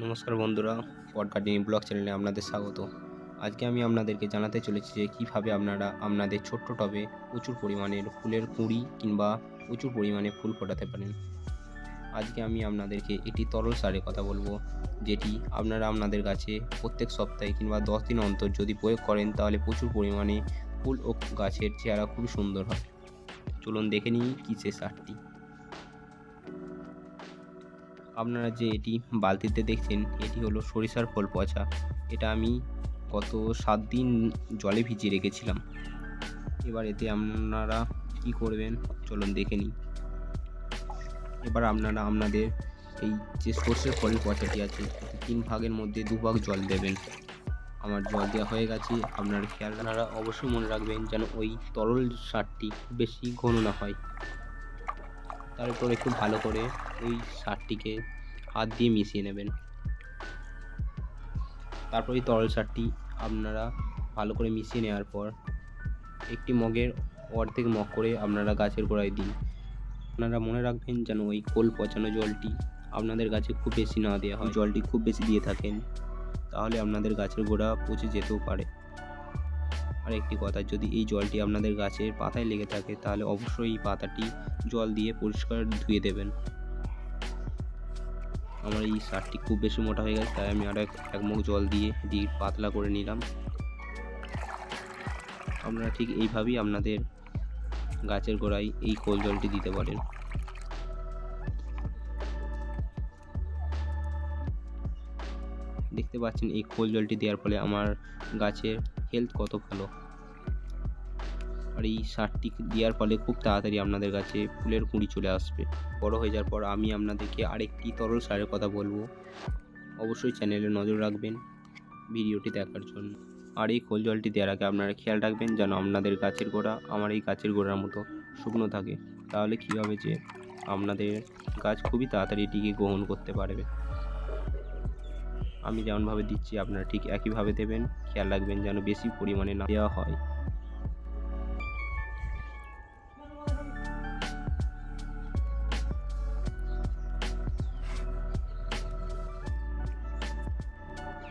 নমস্কার বন্ধুরা podcasting blog চ্যানেলে আপনাদের স্বাগত। আজকে আমি আপনাদেরকে জানাতে চলেছি যে কীভাবে আপনারা আপনাদের ছোট্ট টবে প্রচুর পরিমাণের ফুলের কুঁড়ি কিংবা প্রচুর পরিমাণে ফুল ফোটাতে পারেন। আজকে আমি আপনাদেরকে একটি তরল সারের কথা বলব, যেটি আপনারা আপনাদের গাছে প্রত্যেক সপ্তাহে কিংবা দশ দিন অন্তর যদি প্রয়োগ করেন, তাহলে প্রচুর পরিমাণে ফুল ও গাছের চেহারা খুবই সুন্দর হয় চলুন দেখে নিই কী সে সারটি। আপনারা যে এটি বালতিতে দেখছেন, এটি হলো সরিষার ফল পচা। এটা আমি গত সাত দিন জলে ভিজিয়ে রেখেছিলাম। এবার এতে আপনারা কি করবেন? চলুন দেখে নিই। এবার আপনারা আপনাদের এই যে সর্ষের ফলের পচাটি আছে তিন ভাগের মধ্যে দু ভাগ জল দেবেন। আমার জল দেওয়া হয়ে গেছে, আপনার খেয়াল আপনারা অবশ্যই মনে রাখবেন যেন ওই তরল সারটি বেশি ঘন না হয়। তারপর একটু ভালো করে ওই সারটিকে হাত দিয়ে মিশিয়ে নেবেন। তারপর এই তরল সারটি আপনারা ভালো করে মিশিয়ে নেওয়ার পর একটি মগের অর্ধেক মগ করে আপনারা গাছের গোড়ায় দিন। আপনারা মনে রাখবেন যেন ওই কোল পচানো জলটি আপনাদের গাছে খুব বেশি না দেওয়া হয়। জলটি খুব বেশি দিয়ে থাকেন, তাহলে আপনাদের গাছের গোড়া পচে যেতেও পারে। আর একটি কথা, যদি এই জলটি আপনাদের গাছের পাতায় লেগে থাকে, তাহলে অবশ্যই এই পাতাটি জল দিয়ে পরিষ্কার ধুয়ে দেবেন। আমার এই সারটি খুব বেশি মোটা হয়ে গেছে, তাই আমি আরও এক মুখ জল দিয়ে এটি পাতলা করে নিলাম। আপনারা ঠিক এইভাবেই আপনাদের গাছের গোড়ায় এই কোল জলটি দিতে পারেন। দেখতে পাচ্ছেন এই খোল জলটি দেওয়ার ফলে আমার গাছের হেলথ কত ভালো? আর এই সারটি দেওয়ার ফলে খুব তাড়াতাড়ি আপনাদের কাছে ফুলের কুঁড়ি চলে আসবে। বড় হয়ে যাওয়ার পর আমি আপনাদেরকে আরেকটি তরল সারের কথা বলব। অবশ্যই চ্যানেলে নজর রাখবেন ভিডিওটি দেখার জন্য। আর এই খোল জলটি দেওয়ার আগে আপনারা খেয়াল রাখবেন যেন আপনাদের গাছের গোড়া আমার এই গাছের গোড়ার মতো শুকনো থাকে। তাহলে কী হবে যে আপনাদের গাছ খুবই তাড়াতাড়ি এটিকে গ্রহণ করতে পারবে। আমি যেমনভাবে দিচ্ছি, আপনারা ঠিক একইভাবে দেবেন। খেয়াল রাখবেন যেন বেশি পরিমাণে না দেওয়া হয়।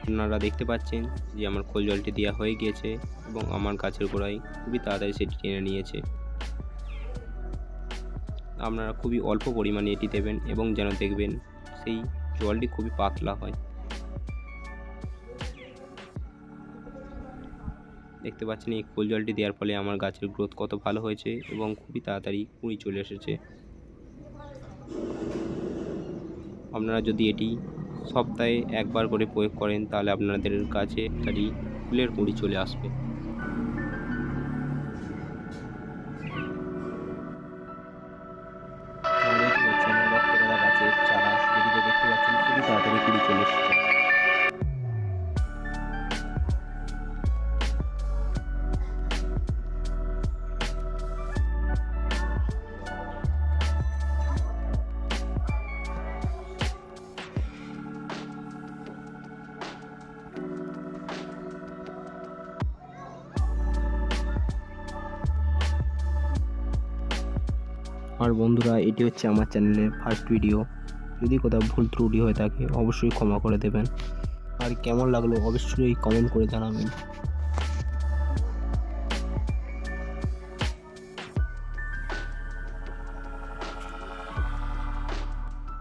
আপনারা দেখতে পাচ্ছেন যে আমার খোল জলটি দেওয়া হয়ে গিয়েছে এবং আমার গাছের গোড়ায় খুবই তাড়াতাড়ি সেটি টেনে নিয়েছে। আপনারা খুবই অল্প পরিমাণে এটি দেবেন এবং যেন দেখবেন সেই জলটি খুবই পাতলা হয়। দেখতে পাচ্ছেন এই খোল জলটি দেওয়ার ফলে আমার গাছের গ্রোথ কত ভালো হয়েছে এবং খুবই তাড়াতাড়ি কুঁড়ি চলে এসেছে। আপনারা যদি এটি সপ্তাহে একবার করে প্রয়োগ করেন, তাহলে আপনাদের গাছে তাড়ি ফুলের কুঁড়ি চলে আসবে। আর বন্ধুরা, এটি হচ্ছে আমার চ্যানেলের ফার্স্ট ভিডিও যদি কোথাও ভুল ত্রুটি হয়ে থাকে, অবশ্যই ক্ষমা করে দেবেন। আর কেমন লাগল অবশ্যই কমেন্ট করে জানাবেন।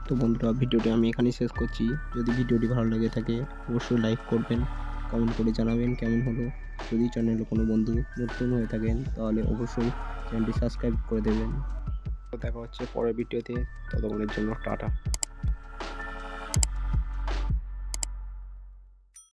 তো বন্ধুরা, ভিডিওটি আমি এখানেই শেষ করছি। যদি ভিডিওটি ভালো লেগে থাকে, অবশ্যই লাইক করবেন কমেন্ট করে জানাবেন কেমন হলো। যদি চ্যানেলে কোনো বন্ধু নতুন হয়ে থাকেন, তাহলে অবশ্যই চ্যানেলটি সাবস্ক্রাইব করে দেবেন। দেখা হচ্ছে পরের ভিডিওতে ততক্ষণের জন্য টাটা।